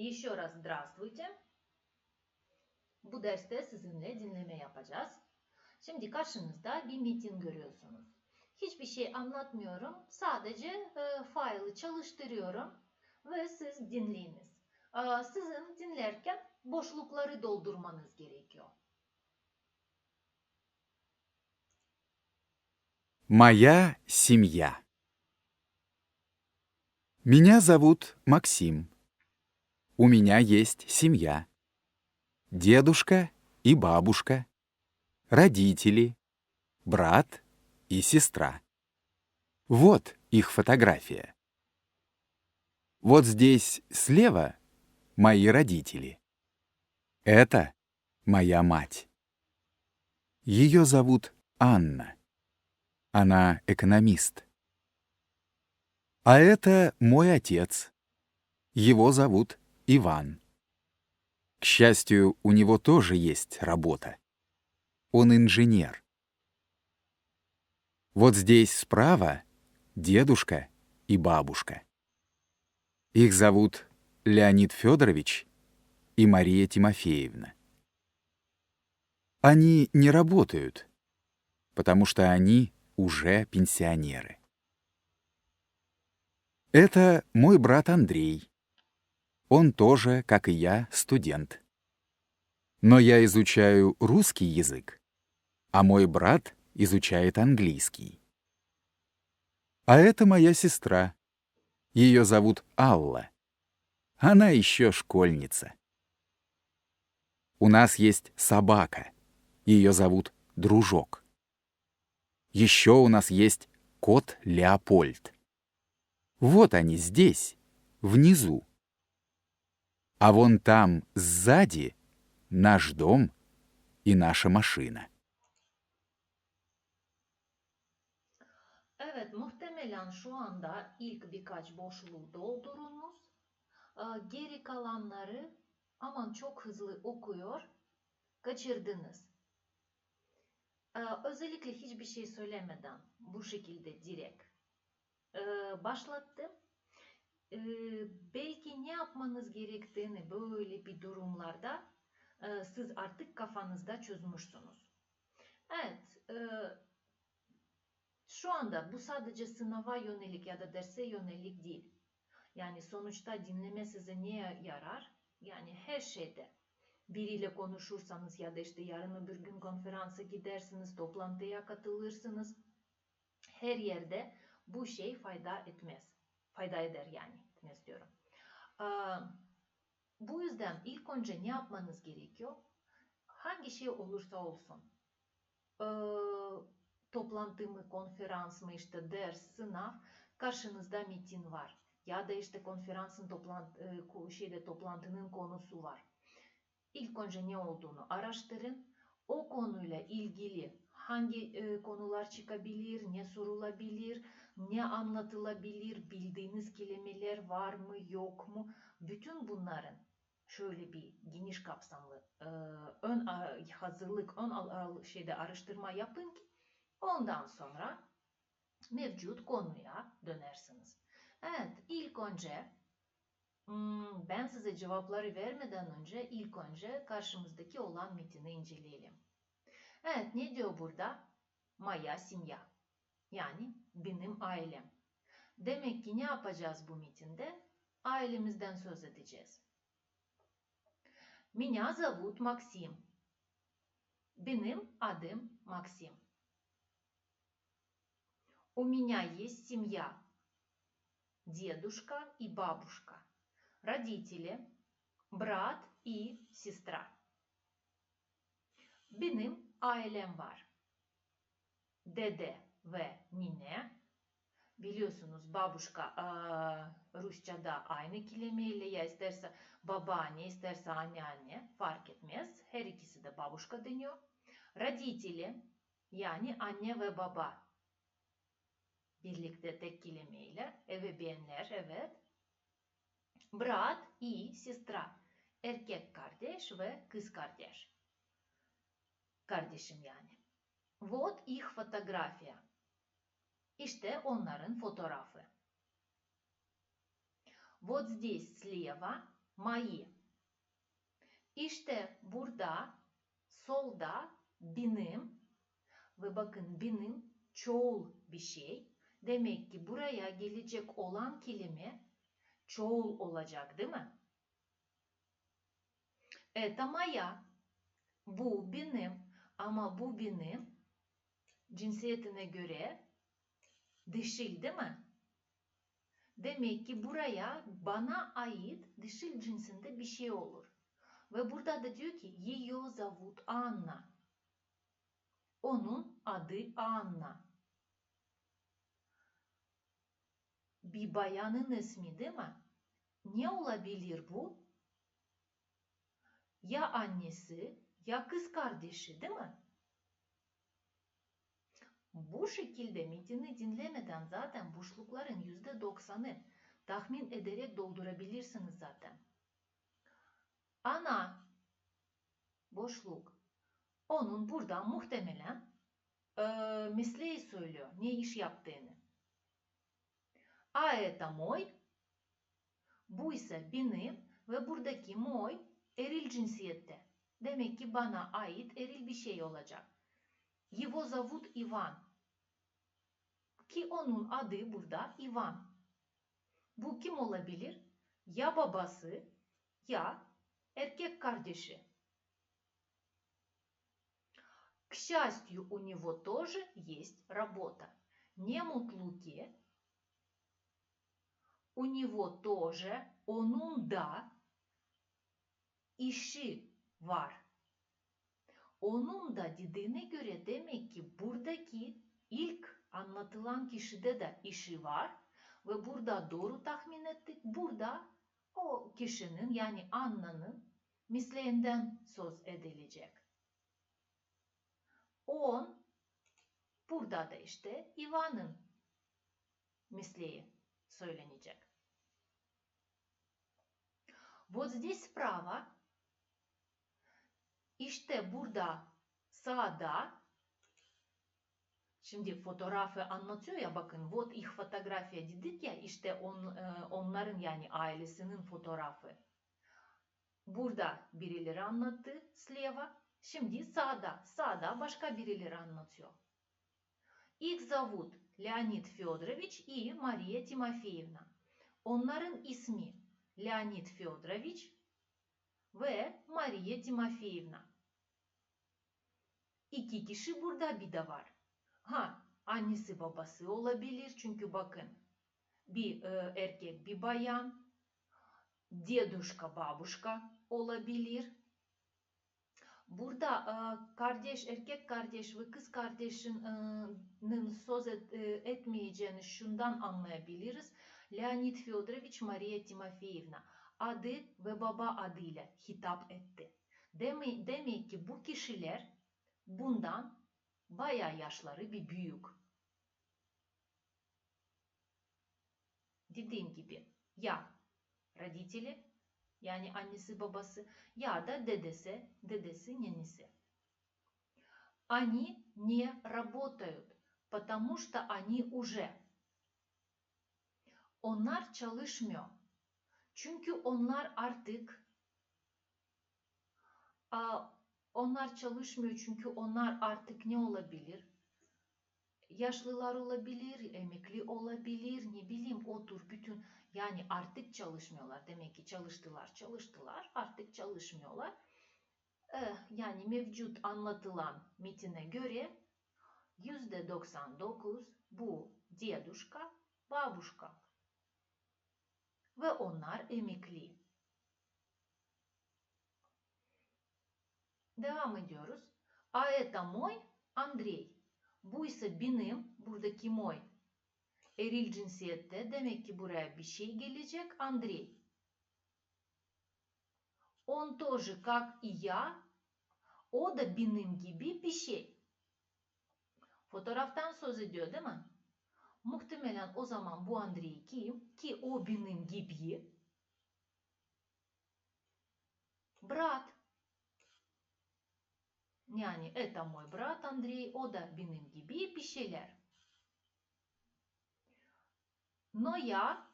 Еще раз здравствуйте. Bu derste sizinle dinleme yapacağız. Şimdi karşınızda bir metin görüyorsunuz. Hiçbir şey anlatmıyorum. Sadece e, file'ı çalıştırıyorum ve siz dinleyiniz. E, sizin dinlerken boşlukları doldurmanız gerekiyor. Моя семья. Меня зовут Максим. У меня есть семья. Дедушка и бабушка. Родители. Брат и сестра. Вот их фотография. Вот здесь слева мои родители. Это моя мать. Ее зовут Анна. Она экономист. А это мой отец. Его зовут Иван. К счастью, у него тоже есть работа. Он инженер. Вот здесь справа дедушка и бабушка. Их зовут Леонид Федорович и Мария Тимофеевна. Они не работают, потому что они уже пенсионеры. Это мой брат Андрей. Он тоже, как и я, студент. Но я изучаю русский язык, а мой брат изучает английский. А это моя сестра. Ее зовут Алла. Она еще школьница. У нас есть собака. Ее зовут Дружок. Еще у нас есть кот Леопольд. Вот они здесь, внизу. А вон там, сзади, наш дом и наша машина. Evet, muhtemelen şu anda ilk birkaç boşluğu doldurunuz. Geri kalanları aman çok hızlı okuyor, kaçırdınız. Özellikle hiçbir şey söylemeden bu şekilde direkt e, başlattım. Ee, Belki ne yapmanız gerektiğini böyle bir durumlarda e, siz artık kafanızda çözmüşsünüz. Evet, e, şu anda bu sadece sınava yönelik ya da derse yönelik değil. Yani sonuçta dinleme size neye yarar? Yani her şeyde. Biriyle konuşursanız ya da işte yarın öbür gün konferansa gidersiniz, toplantıya katılırsınız. Her yerde bu şey fayda etmez. Fayda eder yani etmez diyorum. Bu yüzden ilk önce ne yapmanız gerekiyor? Hangi şey olursa olsun. Ee, toplantı mı, konferans mı, işte ders, sınav, karşınızda metin var. Ya da işte konferansın toplantı, ko- şeyde toplantının konusu var. İlk önce ne olduğunu araştırın. O konuyla ilgili hangi e, konular çıkabilir, ne sorulabilir, ne anlatılabilir, bildiğiniz kelimeler var mı, yok mu? Bütün bunların şöyle bir geniş kapsamlı e, ön hazırlık, ön şeyde araştırma yapın ki ondan sonra mevcut konuya dönersiniz. Evet, ilk önce hmm, ben size cevapları vermeden önce ilk önce karşımızdaki olan metini inceleyelim. Evet, ne diyor burada? Maya simya. Yani benim ailem. Demek ki ne yapacağız bu metinde? Ailemizden söz edeceğiz. Меня зовут Максим. Benim adım Максим. У меня есть семья. Дедушка и бабушка. Родители, брат и сестра. Benim ailem var. Dede ve nine. Biliyorsunuz babuşka aa, Rusça'da aynı kelimeyle ya isterse babaanne isterse anneanne fark etmez. Her ikisi de babuşka deniyor. Родители yani anne ve baba birlikte tek kelimeyle ebeveynler evet. Brat и сестра erkek kardeş ve kız kardeş. Kardeşim yani. Вот их фотография. İşte onların fotoğrafı. Вот здесь слева Мои. İşte burada solda benim ve bakın benim çoğul bir şey. Demek ki buraya gelecek olan kelime çoğul olacak değil mi? Это моя. Bu benim ama bu benim cinsiyetine göre dişil değil mi? Demek ki buraya bana ait dişil cinsinde bir şey olur. Ve burada da diyor ki Ее зовут Anna. Onun adı Anna. Bir bayanın ismi değil mi? Ne olabilir bu? Ya annesi ya kız kardeşi değil mi? Bu şekilde metini dinlemeden zaten boşlukların %90'ı tahmin ederek doldurabilirsiniz zaten. Ana boşluk. Onun burada muhtemelen e, mesleği söylüyor. Ne iş yaptığını. A это mой. Bu ise benim ve buradaki moj eril cinsiyette. Demek ki bana ait eril bir şey olacak. Его зовут Ivan. Ki onun adı burada Ivan. Bu kim olabilir? Ya babası ya erkek kardeşi. К счастью, у него тоже есть работа. Не мутлуки. У него тоже, onun da işi var. Onun da dediğine anlatılan kişide de işi var ve burada doğru tahmin ettik. Burada o kişinin yani Anna'nın mesleğinden söz edilecek. On burada da işte Ivan'ın mesleği söylenecek. Вот здесь справа işte burada sağda Şimdi fotoğrafı anlatıyor ya bakın вот их фотография dedik ya işte on, e, onların yani ailesinin fotoğrafı. Burada birileri anlattı слева. Şimdi sağda, sağda başka birileri anlatıyor. Их зовут Leonid Федорович и Мария Тимофеевна. Onların ismi Leonid Fyodorovich ve Maria Timofeevna. İki kişi burada bir de var. Ha, annesi babası olabilir çünkü bakın bir e, erkek bir bayan, deduşka babuşka olabilir. Burada e, kardeş, erkek kardeş ve kız kardeşinin söz et, e, etmeyeceğini şundan anlayabiliriz. Leonid Fyodorovich Maria Timofeevna adı ve baba adıyla hitap etti. Deme, demek ki bu kişiler bundan bayağı yaşları bir büyük. Dediğim gibi ya родители yani annesi babası ya da dedesi, dedesi, nenesi. Они не работают, потому что они уже. Onlar çalışmıyor. Çünkü onlar artık a, onlar çalışmıyor çünkü onlar artık ne olabilir? Yaşlılar olabilir, emekli olabilir, ne bileyim odur bütün yani artık çalışmıyorlar. Demek ki çalıştılar, çalıştılar, artık çalışmıyorlar. Eh, yani mevcut anlatılan metine göre %99 bu diyaduşka, babuşka ve onlar emekli. Devam ediyoruz. А это мой Андрей. Bu ise benim, buradaki moy. Eril cinsiyette demek ki buraya bir şey gelecek. Андрей. Он тоже, как и я, o da benim gibi bir şey. Fotoğraftan söz ediyor değil mi? Muhtemelen o zaman bu Andrei kim? Ki o benim gibi. Брат. Yani это мой брат Андрей, o da benim gibi bir şeyler. Но я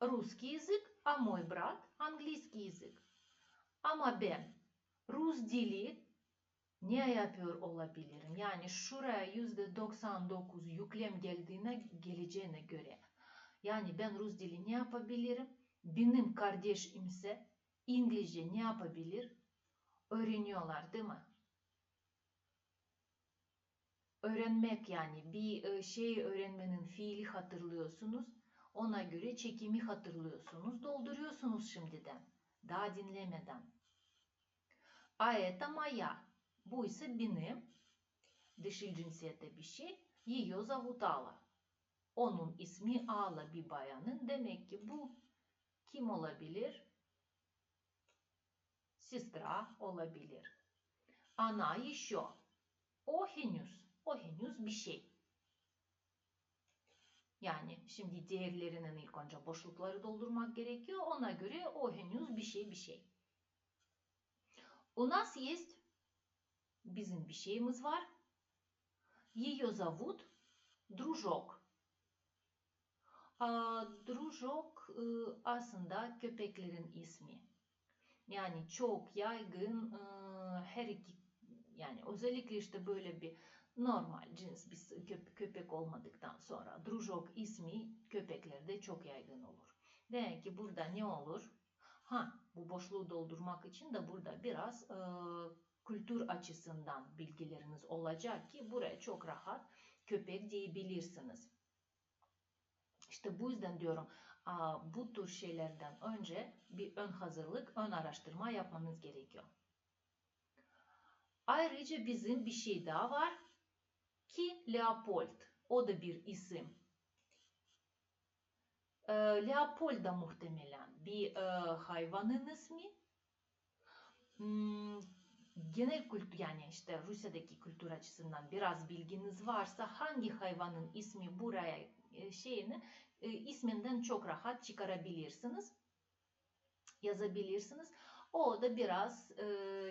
русский язык а мой брат английский языk. Ama ben Rus dili ne yapıyor olabilirim? Yani şuraya yüzde 99 yüklem geldiğine geleceğine göre. Yani ben Rus dili ne yapabilirim? Benim kardeşim ise İngilizce ne yapabilir? Öğreniyorlar değil mi? Öğrenmek yani bir e, şey öğrenmenin fiili hatırlıyorsunuz. Ona göre çekimi hatırlıyorsunuz. Dolduruyorsunuz şimdiden. Daha dinlemeden. Ayet maya. Bu ise benim. Dişil cinsiyette bir şey. Yiyor zavut Ala. Onun ismi Ala bir bayanın. Demek ki bu kim olabilir? Sistra olabilir. Ana еще. O henüz. O henüz bir şey. Yani şimdi diğerlerinin ilk önce boşlukları doldurmak gerekiyor. Ona göre o henüz bir şey bir şey. У нас есть bizim bir şeyimiz var. Ее зовут Дружок. Aa, Дружок e, aslında köpeklerin ismi. Yani çok yaygın e, her iki yani özellikle işte böyle bir normal cins bir köp- köpek olmadıktan sonra Družok ismi köpeklerde çok yaygın olur. Demek ki burada ne olur? Ha bu boşluğu doldurmak için de burada biraz e, kültür açısından bilgileriniz olacak ki buraya çok rahat köpek diyebilirsiniz. İşte bu yüzden diyorum bu tür şeylerden önce bir ön hazırlık, ön araştırma yapmanız gerekiyor. Ayrıca bizim bir şey daha var ki Leopold. O da bir isim. Ee, Leopold da muhtemelen bir e, hayvanın ismi. Hmm, genel kültür yani işte Rusya'daki kültür açısından biraz bilginiz varsa hangi hayvanın ismi buraya e, şeyini e, isminden çok rahat çıkarabilirsiniz. Yazabilirsiniz. O da biraz e,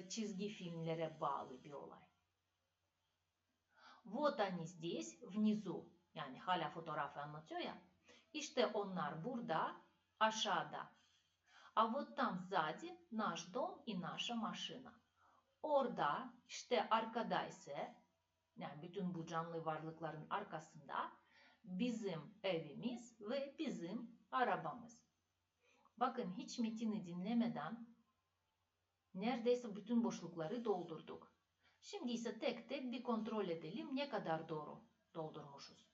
çizgi filmlere bağlı bir olay. Вот они здесь, внизу. Yani hala fotoğrafı anlatıyor ya. İşte onlar burada, aşağıda. А вот там сзади наш дом и наша машина. Orada, işte arkada ise, yani bütün bu canlı varlıkların arkasında bizim evimiz ve bizim arabamız. Bakın hiç metini dinlemeden neredeyse bütün boşlukları doldurduk. Şimdi ise tek tek bir kontrol edelim ne kadar doğru doldurmuşuz.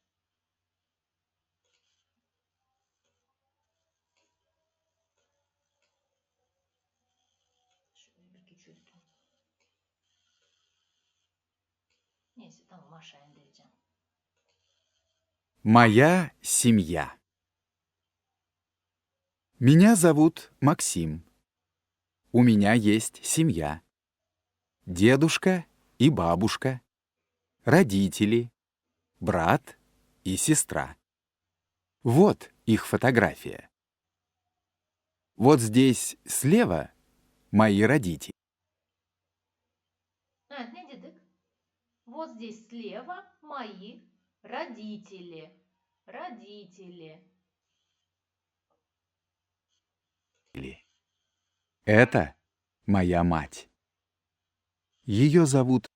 Şöyle bir küçültüm. Neyse tamam aşağı indireceğim. Моя семья. Меня зовут Максим. У меня есть семья. Дедушка и бабушка, родители, брат и сестра. Вот их фотография. Вот здесь слева мои родители. Вот здесь слева мои родители. Родители. Это моя мать. Ее зовут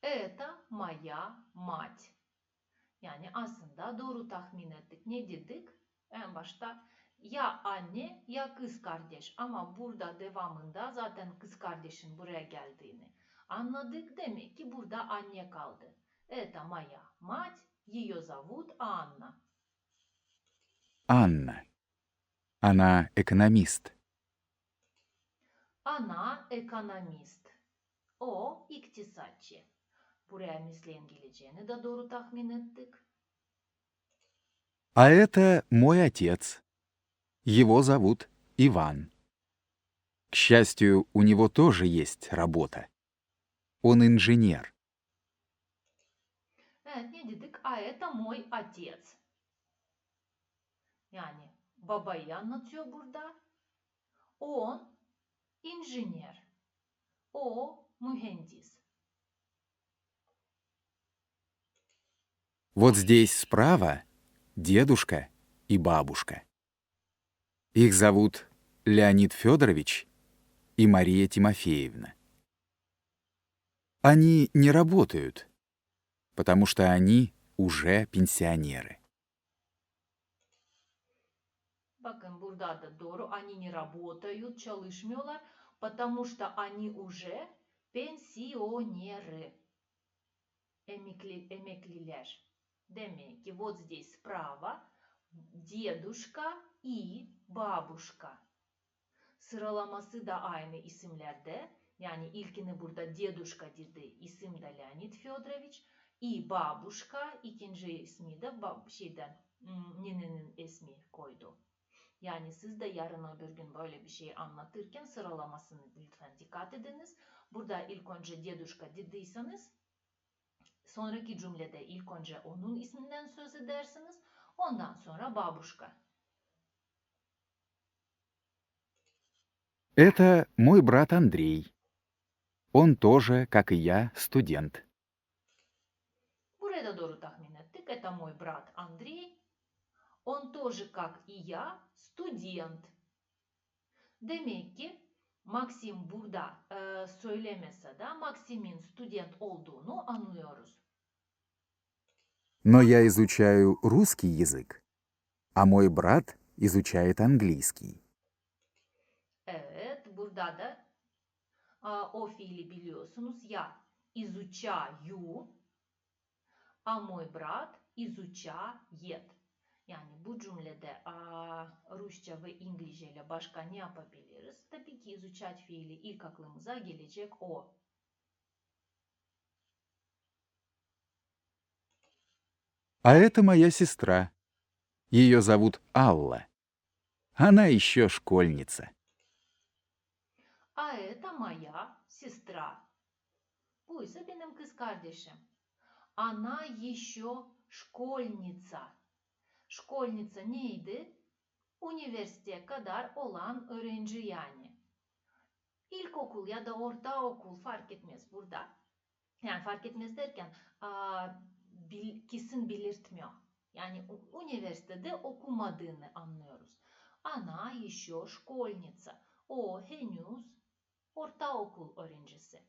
Это моя mать. Yani aslında doğru tahmin ettik. Ne dedik? En başta ya anne ya kız kardeş. Ama burada devamında zaten kız kardeşin buraya geldiğini anladık. Demek ki burada anne kaldı. Это моя мать. Ее зовут Анна. Анна. Она экономист. Ana ekonomist. O iktisatçı. Buraya misleyin geleceğini de doğru tahmin ettik. А это мой отец. Его зовут Иван. К счастью, у него тоже есть работа. Он инженер. Evet ne dedik? A это mой отец. Yani babayı anlatıyor burada. On inженер. O mühendis. Вот здесь справа дедушка и бабушка. Их зовут Леонид Федорович и Мария Тимофеевна. Они не работают, потому что они уже пенсионеры. Bakın burada da doğru. Они не работают, çalışmıyorlar. Потому что они уже пенсионеры. Demek ki вот здесь справа дедушка и бабушка. Sıralaması da aynı isimlerde. Yani ilkini burada dедушка dedi. İsim de Leonid Fyodoroviç. И бабушка ikinci ismi de bab şeyden hmm, ninenin ismi koydu. Yani siz de yarın öbür gün böyle bir şey anlatırken sıralamasını lütfen dikkat ediniz. Burada ilk önce dедушка dediyseniz sonraki cümlede ilk önce onun isminden söz edersiniz. Ondan sonra бабушка. Это мой брат Андрей. Он тоже, как и я, студент. Burada doğru tahmin ettik. Это мой брат Андрей. Он тоже, как и я, студент. Demek ki Maxim burada e, söylemese de Maxim'in student olduğunu anlıyoruz. Но я изучаю русский язык, а мой брат изучает английский. Evet, burada da a, o fiili biliyorsunuz ya изучаю, а мой брат изучает. Yani bu cümlede a, Rusça ve İngilizce ile başka ne yapabiliriz? Tabii ki изучать fiili ilk aklımıza gelecek o. А это моя сестра. Ее зовут Алла. Она еще школьница. A это моя сестра. Benim kız kardeşim. Она еще школьница. Школьница neydi? Üniversiteye kadar olan öğrenci yani. İlkokul ya da ortaokul fark etmez burada. Yani fark etmez derken aa, bil- kesin belirtmiyor. Yani u- üniversitede okumadığını anlıyoruz. Ana еще школьница. O henüz ortaokul öğrencisi.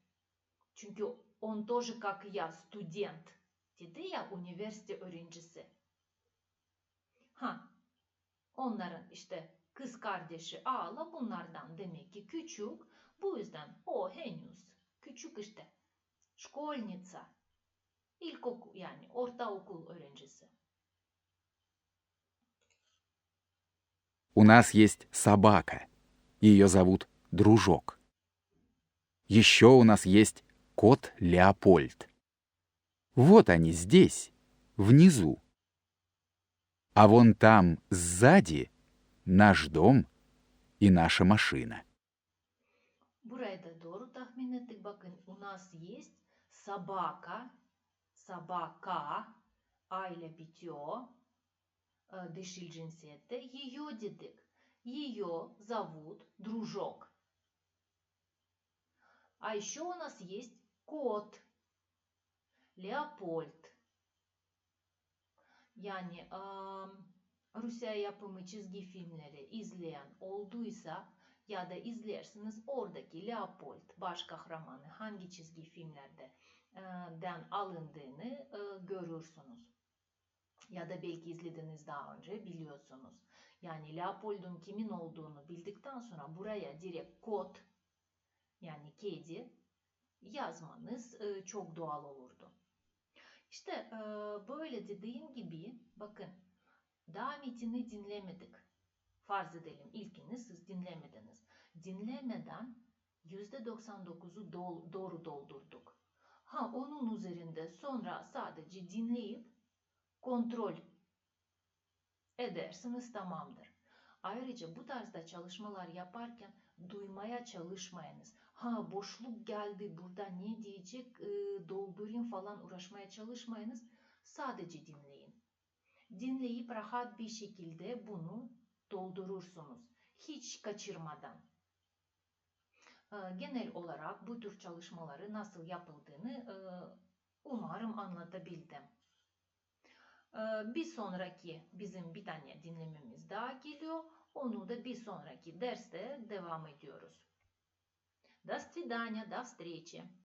Çünkü on тоже как я студент dedi ya üniversite öğrencisi. Ha, onların işte kız kardeşi Ağla bunlardan demek ki küçük. Bu yüzden o henüz küçük işte. Школьница. İlkokul yani ortaokul öğrencisi. У нас есть собака. Ее зовут Дружок. Еще у нас есть кот Леопольд. Вот они здесь, внизу. А вон там, сзади, наш дом и наша машина. Da doğru tahmin ettik. У нас есть собака, собака, ile bitiyor. Dişil cinsiyette. Ее dedik. Ее зовут дружок. А еще у нас есть кот, Leopold. Yani ım, Rusya yapımı çizgi filmleri izleyen olduysa ya da izlersiniz oradaki Leopold baş kahramanı hangi çizgi filmlerde e, den alındığını e, görürsünüz. Ya da belki izlediniz daha önce biliyorsunuz. Yani Leopold'un kimin olduğunu bildikten sonra buraya direkt kod yani kedi yazmanız e, çok doğal olurdu. İşte e, böyle dediğim gibi bakın daha metini dinlemedik. Farz edelim ilkini siz dinlemediniz. Dinlemeden %99'u dol- doğru doldurduk. Ha onun üzerinde sonra sadece dinleyip kontrol edersiniz tamamdır. Ayrıca bu tarzda çalışmalar yaparken duymaya çalışmayınız. Ha boşluk geldi burada ne diyecek e, doldurayım falan uğraşmaya çalışmayınız. Sadece dinleyin. Dinleyip rahat bir şekilde bunu doldurursunuz. Hiç kaçırmadan. E, Genel olarak bu tür çalışmaları nasıl yapıldığını e, umarım anlatabildim. E, Bir sonraki bizim bir tane dinlememiz daha geliyor. Onu da bir sonraki derste devam ediyoruz. До свидания, до встречи.